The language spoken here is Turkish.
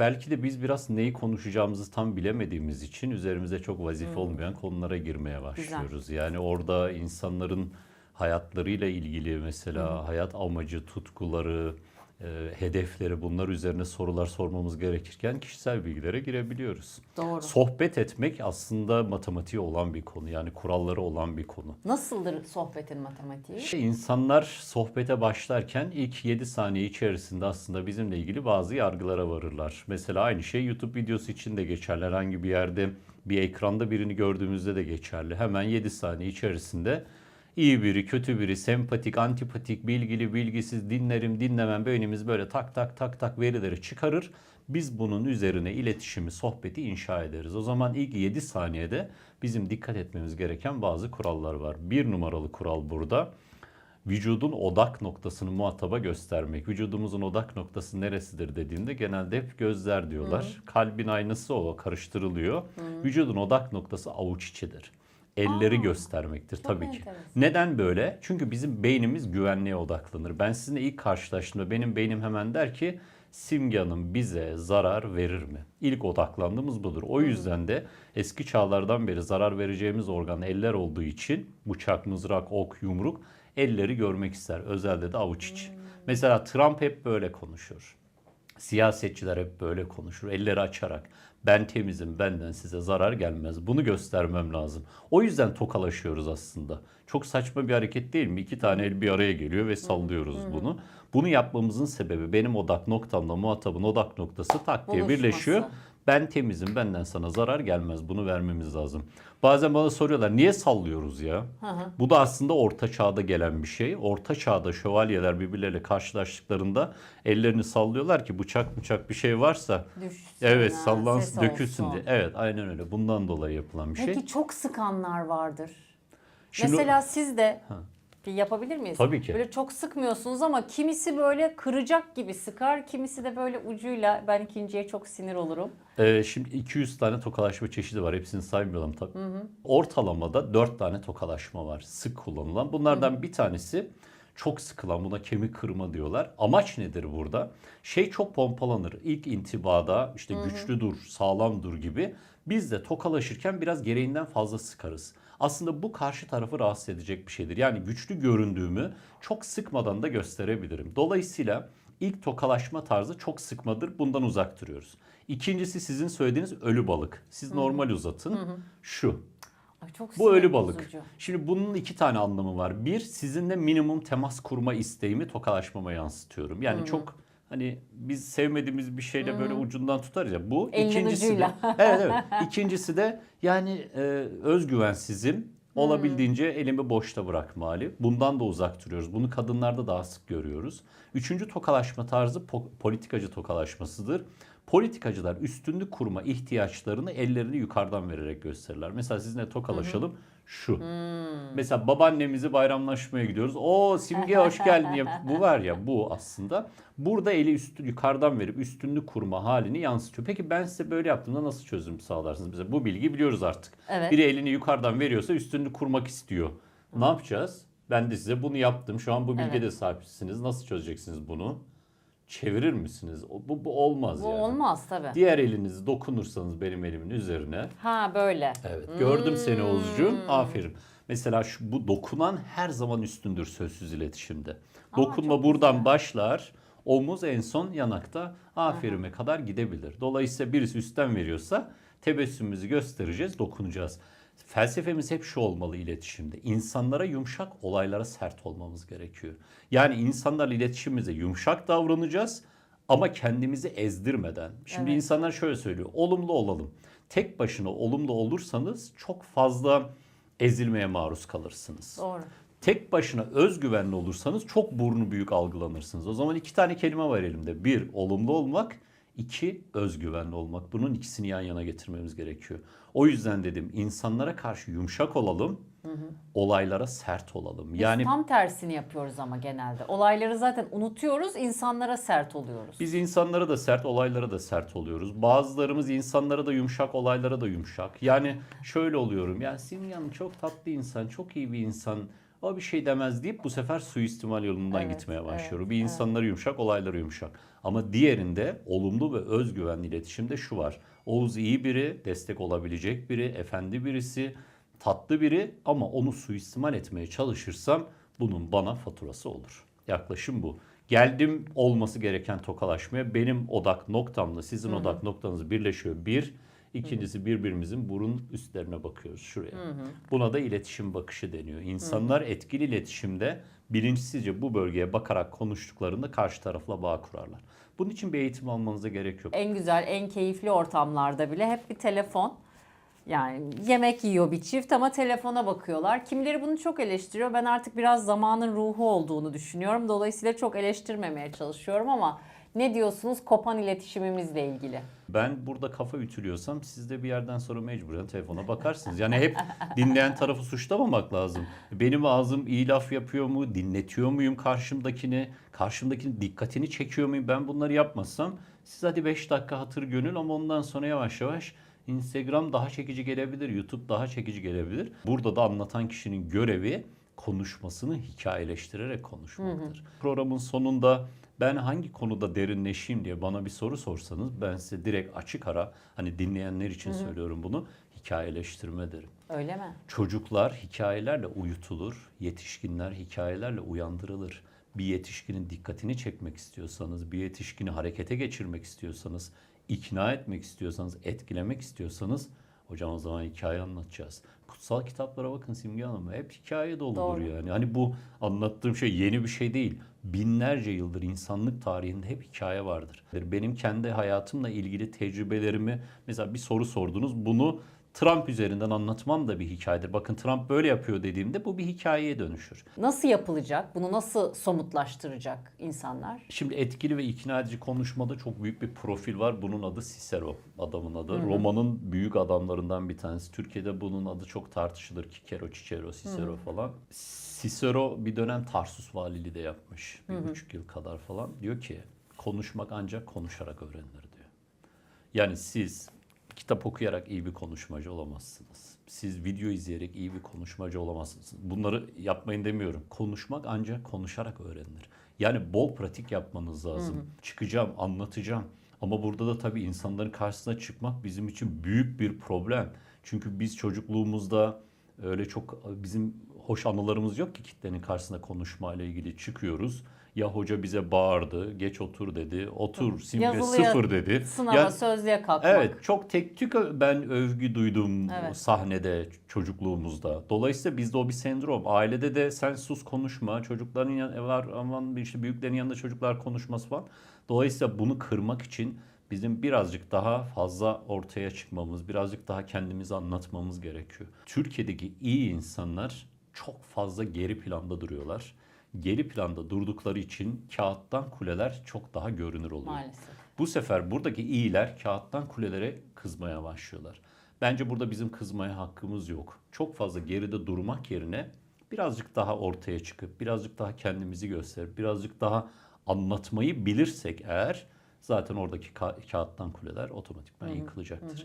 belki de biz biraz neyi konuşacağımızı tam bilemediğimiz için üzerimize çok vazife olmayan konulara girmeye başlıyoruz. Yani orada insanların hayatlarıyla ilgili mesela hayat amacı, tutkuları, e, hedefleri bunlar üzerine sorular sormamız gerekirken kişisel bilgilere girebiliyoruz. Doğru. Sohbet etmek aslında matematiği olan bir konu. Yani kuralları olan bir konu. Nasıldır sohbetin matematiği? İşte insanlar sohbete başlarken ilk 7 saniye içerisinde aslında bizimle ilgili bazı yargılara varırlar. Mesela aynı şey YouTube videosu için de geçerli. Herhangi bir yerde bir ekranda birini gördüğümüzde de geçerli. Hemen 7 saniye içerisinde iyi biri, kötü biri, sempatik, antipatik, bilgili, bilgisiz, dinlerim, dinlemem beynimiz böyle tak tak tak tak verileri çıkarır. Biz bunun üzerine iletişimi, sohbeti inşa ederiz. O zaman ilk 7 saniyede bizim dikkat etmemiz gereken bazı kurallar var. Bir numaralı kural burada vücudun odak noktasını muhataba göstermek. Vücudumuzun odak noktası neresidir dediğinde genelde hep gözler diyorlar. Kalbin aynası o karıştırılıyor. Vücudun odak noktası avuç içidir. Elleri Aa, göstermektir tabii ki. enteresan. Neden böyle? Çünkü bizim beynimiz güvenliğe odaklanır. Ben sizinle ilk karşılaştığımda benim beynim hemen der ki Simge Hanım bize zarar verir mi? İlk odaklandığımız budur. O yüzden de eski çağlardan beri zarar vereceğimiz organ eller olduğu için bıçak, mızrak, ok, yumruk elleri görmek ister. Özelde de avuç içi. Mesela Trump hep böyle konuşur. Siyasetçiler hep böyle konuşur. Elleri açarak. Ben temizim, benden size zarar gelmez. Bunu göstermem lazım. O yüzden tokalaşıyoruz aslında. Çok saçma bir hareket değil mi? İki tane el bir araya geliyor ve sallıyoruz bunu. Bunu yapmamızın sebebi benim odak noktamla muhatabın odak noktası tak diye Buluşması. birleşiyor. Ben temizim, benden sana zarar gelmez. Bunu vermemiz lazım. Bazen bana soruyorlar niye sallıyoruz ya? Bu da aslında orta çağda gelen bir şey. Orta çağda şövalyeler birbirleriyle karşılaştıklarında ellerini sallıyorlar ki bıçak bıçak bir şey varsa Düşsün, evet ha, sallansın, ses dökülsün olsun. diye. Evet, aynen öyle. Bundan dolayı yapılan bir şey. Peki çok sıkanlar vardır. Şimdi- Mesela siz de bir yapabilir miyiz? Tabii ki. Böyle çok sıkmıyorsunuz ama kimisi böyle kıracak gibi sıkar, kimisi de böyle ucuyla ben ikinciye çok sinir olurum. Ee, şimdi 200 tane tokalaşma çeşidi var. Hepsini saymayalım tabii. Ortalamada 4 tane tokalaşma var. Sık kullanılan. Bunlardan bir tanesi çok sıkılan. Buna kemik kırma diyorlar. Amaç nedir burada? Şey çok pompalanır. İlk intibada işte güçlü dur, sağlam dur gibi. Biz de tokalaşırken biraz gereğinden fazla sıkarız. Aslında bu karşı tarafı rahatsız edecek bir şeydir. Yani güçlü göründüğümü çok sıkmadan da gösterebilirim. Dolayısıyla ilk tokalaşma tarzı çok sıkmadır. Bundan uzak duruyoruz. İkincisi sizin söylediğiniz ölü balık. Siz normal uzatın. Şu. Ay çok Bu ölü balık. bozucu. Şimdi bunun iki tane anlamı var. Bir, sizinle minimum temas kurma isteğimi tokalaşmama yansıtıyorum. Yani çok hani biz sevmediğimiz bir şeyle böyle ucundan tutarız ya. Bu Elinin ikincisi de. ucuyla. Evet evet. İkincisi de yani e, özgüvensizim. Olabildiğince elimi boşta bırakma hali. Bundan da uzak duruyoruz. Bunu kadınlarda daha sık görüyoruz. Üçüncü tokalaşma tarzı po- politikacı tokalaşmasıdır. Politikacılar üstünlük kurma ihtiyaçlarını ellerini yukarıdan vererek gösterirler. Mesela sizinle tokalaşalım şu. Mesela babaannemizi bayramlaşmaya gidiyoruz. O simge hoş geldin. Ya, bu var ya bu aslında. Burada eli üstü yukarıdan verip üstünlük kurma halini yansıtıyor. Peki ben size böyle yaptığımda nasıl çözüm sağlarsınız bize? Bu bilgi biliyoruz artık. Evet. Biri elini yukarıdan veriyorsa üstünlük kurmak istiyor. Ne yapacağız? Ben de size bunu yaptım. Şu an bu bilgiye Evet. de sahipsiniz. Nasıl çözeceksiniz bunu? Çevirir misiniz? Bu, bu olmaz Bu yani. olmaz tabii. Diğer elinizi dokunursanız benim elimin üzerine Ha böyle. Evet. Gördüm seni Hmm. Oğuzcuğum. Aferin. Mesela şu bu dokunan her zaman üstündür sözsüz iletişimde. Dokunma çok buradan güzel. başlar. Omuz en son yanakta aferime kadar gidebilir. Dolayısıyla birisi üstten veriyorsa tebessümümüzü göstereceğiz, dokunacağız. Felsefemiz hep şu olmalı iletişimde. İnsanlara yumuşak, olaylara sert olmamız gerekiyor. Yani insanlarla iletişimimize yumuşak davranacağız ama kendimizi ezdirmeden. Şimdi Evet. insanlar şöyle söylüyor. Olumlu olalım. Tek başına olumlu olursanız çok fazla ezilmeye maruz kalırsınız. Doğru. Tek başına özgüvenli olursanız çok burnu büyük algılanırsınız. O zaman iki tane kelime var elimde. Bir, olumlu olmak. İki özgüvenli olmak. Bunun ikisini yan yana getirmemiz gerekiyor. O yüzden dedim insanlara karşı yumuşak olalım. Olaylara sert olalım. Biz Yani tam tersini yapıyoruz ama genelde. Olayları zaten unutuyoruz, insanlara sert oluyoruz. Biz insanlara da sert, olaylara da sert oluyoruz. Bazılarımız insanlara da yumuşak, olaylara da yumuşak. Yani şöyle oluyorum. Ya Simge Hanım çok tatlı insan, çok iyi bir insan. O bir şey demez deyip bu sefer suistimal yolundan Evet, gitmeye başlıyor. evet, bir insanları yumuşak, olayları yumuşak. Ama diğerinde olumlu ve özgüvenli iletişimde şu var. Oğuz iyi biri, destek olabilecek biri, efendi birisi, tatlı biri ama onu suistimal etmeye çalışırsam bunun bana faturası olur. Yaklaşım bu. Geldim olması gereken tokalaşmaya benim odak noktamla sizin odak noktanız birleşiyor. Bir, ikincisi birbirimizin burun üstlerine bakıyoruz şuraya. Buna da iletişim bakışı deniyor. İnsanlar etkili iletişimde bilinçsizce bu bölgeye bakarak konuştuklarında karşı tarafla bağ kurarlar. Bunun için bir eğitim almanıza gerek yok. En güzel, en keyifli ortamlarda bile hep bir telefon. Yani yemek yiyor bir çift ama telefona bakıyorlar. Kimileri bunu çok eleştiriyor. Ben artık biraz zamanın ruhu olduğunu düşünüyorum. Dolayısıyla çok eleştirmemeye çalışıyorum ama ne diyorsunuz kopan iletişimimizle ilgili? Ben burada kafa ütülüyorsam siz de bir yerden sonra mecburen telefona bakarsınız. Yani hep dinleyen tarafı suçlamamak lazım. Benim ağzım iyi laf yapıyor mu? Dinletiyor muyum karşımdakini? Karşımdakinin dikkatini çekiyor muyum? Ben bunları yapmazsam siz hadi 5 dakika hatır gönül ama ondan sonra yavaş yavaş Instagram daha çekici gelebilir, YouTube daha çekici gelebilir. Burada da anlatan kişinin görevi konuşmasını hikayeleştirerek konuşmaktır. Programın sonunda ben hangi konuda derinleşeyim diye bana bir soru sorsanız ben size direkt açık ara hani dinleyenler için söylüyorum bunu hikayeleştirme derim. Öyle mi? Çocuklar hikayelerle uyutulur, yetişkinler hikayelerle uyandırılır. Bir yetişkinin dikkatini çekmek istiyorsanız, bir yetişkini harekete geçirmek istiyorsanız, ikna etmek istiyorsanız, etkilemek istiyorsanız hocam o zaman hikaye anlatacağız. Kutsal kitaplara bakın Simge Hanım hep hikaye doludur Doğru. yani. Hani bu anlattığım şey yeni bir şey değil. Binlerce yıldır insanlık tarihinde hep hikaye vardır. Benim kendi hayatımla ilgili tecrübelerimi mesela bir soru sordunuz. Bunu Trump üzerinden anlatmam da bir hikayedir. Bakın Trump böyle yapıyor dediğimde bu bir hikayeye dönüşür. Nasıl yapılacak? Bunu nasıl somutlaştıracak insanlar? Şimdi etkili ve ikna edici konuşmada çok büyük bir profil var. Bunun adı Cicero adamın adı. Roma'nın büyük adamlarından bir tanesi. Türkiye'de bunun adı çok tartışılır. Cicero, Cicero, Cicero falan. Cicero bir dönem Tarsus valiliği de yapmış. Bir buçuk yıl kadar falan. Diyor ki konuşmak ancak konuşarak öğrenilir diyor. Yani siz kitap okuyarak iyi bir konuşmacı olamazsınız. Siz video izleyerek iyi bir konuşmacı olamazsınız. Bunları yapmayın demiyorum. Konuşmak ancak konuşarak öğrenilir. Yani bol pratik yapmanız lazım. Çıkacağım, anlatacağım. Ama burada da tabii insanların karşısına çıkmak bizim için büyük bir problem. Çünkü biz çocukluğumuzda öyle çok bizim hoş anılarımız yok ki kitlenin karşısında konuşmayla ilgili çıkıyoruz. Ya hoca bize bağırdı, geç otur dedi, otur simge Yazılıya, sıfır dedi. Sınava, Yani- sözlüğe kalkmak. Evet çok tek tük ben övgü duydum Evet. sahnede çocukluğumuzda. Dolayısıyla bizde o bir sendrom. Ailede de sen sus konuşma. Çocukların yan, var aman bir işte büyüklerin yanında çocuklar konuşması falan. Dolayısıyla bunu kırmak için bizim birazcık daha fazla ortaya çıkmamız, birazcık daha kendimizi anlatmamız gerekiyor. Türkiye'deki iyi insanlar çok fazla geri planda duruyorlar. Geri planda durdukları için kağıttan kuleler çok daha görünür oluyor. Maalesef. Bu sefer buradaki iyiler kağıttan kulelere kızmaya başlıyorlar. Bence burada bizim kızmaya hakkımız yok. Çok fazla geride durmak yerine birazcık daha ortaya çıkıp birazcık daha kendimizi gösterip birazcık daha anlatmayı bilirsek eğer zaten oradaki ka- kağıttan kuleler otomatikman yıkılacaktır.